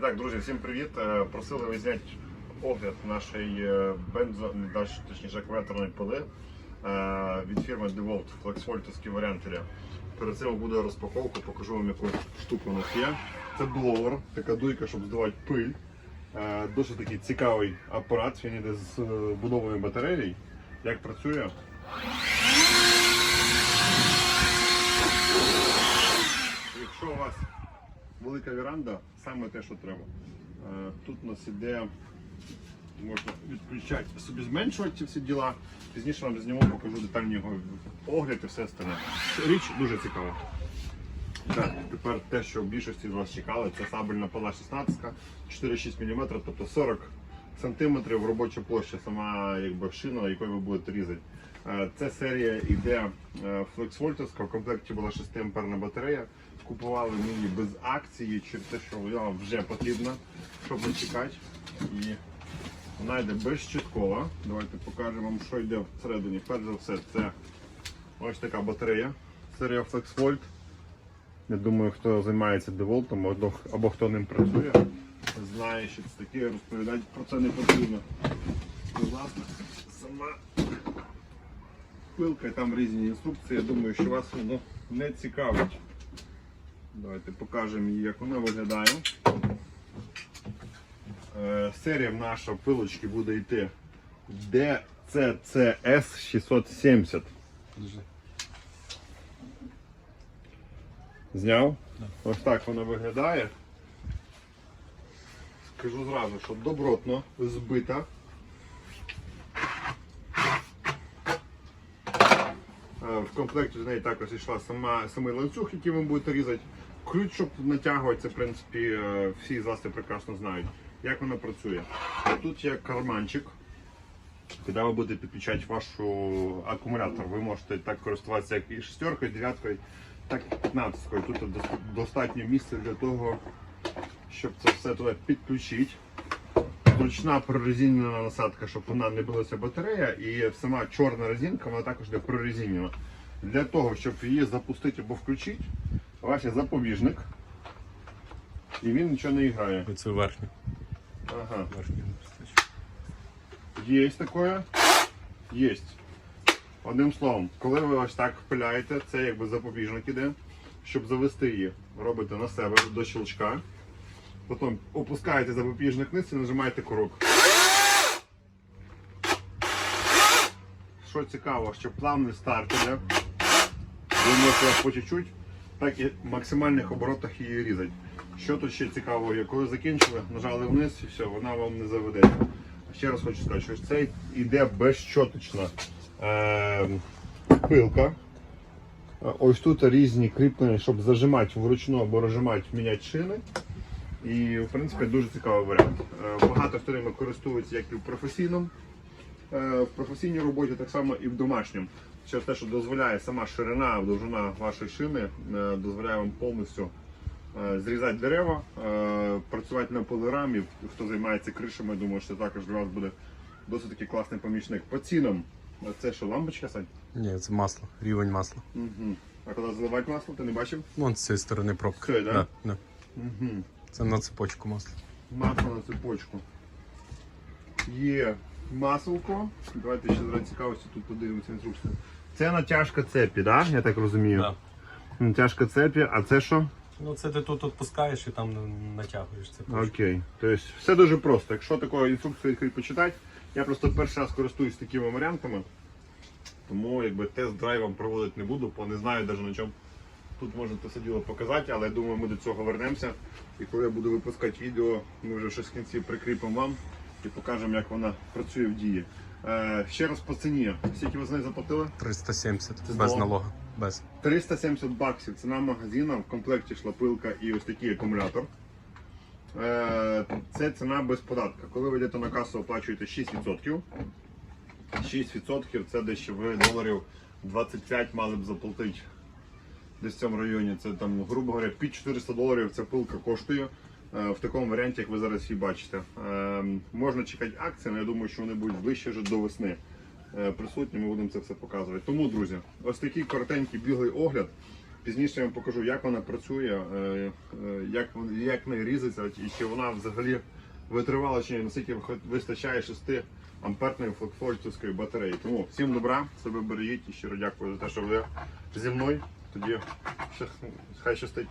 Так, друзі, всім привіт. Е, Просили ви зняти огляд нашої е, бензо, точніше, акумуляторної пили е, від фірми DeWalt флексвольтовські варіантелі. Перед цим буде розпаковка, покажу вам яку штуку у нас є. Це бловер, така дуйка, щоб здавати пиль. Е, Досить такий цікавий апарат, він йде з будовою батареї. Як працює? Якщо у вас велика веранда, саме те, що треба. Е, Тут у нас іде, можна відключати собі зменшувати всі діла. Пізніше вам зніму, покажу детальний його огляд і все остальне. Річ дуже цікава. Так, тепер те, що в більшості з вас чекали, це сабельна пила 16, 4,6 мм, тобто 40 см робоча площа, сама якби шина, якою ви будете різати. Це серія йде е, флексвольтовська, в комплекті була 6 амперна батарея. Купували ми її без акції через те, що вона вже потрібна, щоб не чекати. І вона йде безщиткова. Давайте покажемо вам, що йде всередині. Перш за все, це ось така батарея. Серія FlexVolt. Я думаю, хто займається деволтом або, хто ним працює, знає, що це таке, розповідати про це не потрібно. Ласка, сама пилка, там різні інструкції. Я думаю, що вас воно не цікавить. Давайте покажемо її, як вона виглядає. Е, серія наша пилочки буде йти DCCS 670. Зняв? Ось так вона виглядає. Скажу зразу, що добротно збита. В комплекті з неї також йшла сама, самий ланцюг, який ви будете різати. Ключ, щоб натягувати, це в принципі е, всі з вас прекрасно знають. Як вона працює? Тут є карманчик, куди ви будете підключати ваш акумулятор. Ви можете так користуватися як і шестеркою, і дев'яткою, так і 15 Тут достатньо місця для того, щоб це все туди підключити. Зручна прорезинена насадка, щоб вона не билася батарея, і сама чорна резинка, вона також йде прорезинена. Для того, щоб її запустити або включити, є запобіжник, і він нічого не грає. Оце верхню. Ага. достатньо. Есть такое? Есть. Одним словом, коли ви ось так пиляєте, це якби запобіжник іде, щоб завести її, робите на себе до щелчка. Потім опускаєте запобіжник вниз і нажимаєте курок. Що цікаво, що плавний старт іде. Ви можете по чуть-чуть, так і в максимальних оборотах її різати. Що тут ще цікаво, є, коли закінчили, нажали вниз і все, вона вам не заведе. Ще раз хочу сказати, що це йде безщоточна е, пилка. Ось тут різні кріплення, щоб зажимати вручну або розжимати, міняти шини. І в принципі дуже цікавий варіант. Е, Багато хто ними користується як і в професійному, е, в професійній роботі, так само і в домашньому. Через те, що дозволяє сама ширина, довжина вашої шини, е, дозволяє вам повністю зрізати дерева, працювати на полирамі. Хто займається кришами, думаю, що це також для вас буде досить таки класний помічник. По цінам, це що, лампочка, Сань? Ні, це масло, рівень масла. Угу. А коли заливати масло, ти не бачив? Вон з цієї сторони пробка. Це, да? Да, да. Угу. Це на цепочку масло. Масло на цепочку. Є маслко. Давайте ще зараз цікавості тут подивимося інструкцію. Це натяжка цепі, да? я так розумію. Да. Натяжка цепі, а це що? Ну це ти тут відпускаєш і там натягуєш цепочку. Окей. Тобто все дуже просто. Якщо таку інструкцію відкрити почитати, я просто перший раз користуюсь такими варіантами. Тому якби тест-драйвом проводити не буду, бо не знаю навіть на чому. Тут можна це все діло показати, але я думаю, ми до цього вернемося. І коли я буду випускати відео, ми вже щось в кінці прикріпимо вам і покажемо, як вона працює в дії. Е, ще раз по ціні. Скільки ви з нею заплатили? 370 Це без налог? налога. Без. 370 баксів ціна магазину, в комплекті йшла пилка і ось такий акумулятор. Е, Це ціна без податка. Коли ви йдете на касу, оплачуєте 6%. 6% це десь ви доларів 25 мали б заплатити десь в цьому районі. Це там, грубо говоря, під 400 доларів ця пилка коштує. е, В такому варіанті, як ви зараз її бачите. Е, Можна чекати акції, але я думаю, що вони будуть ближче вже до весни е, присутні, ми будемо це все показувати. Тому, друзі, ось такий коротенький білий огляд. Пізніше я вам покажу, як вона працює, е, як, як в різиться, і чи вона взагалі витривала, чи наскільки вистачає 6 амперної фольксвольтівської батареї. Тому всім добра, себе бережіть і щиро дякую за те, що ви зі мною. Тоді ще- хай щастить.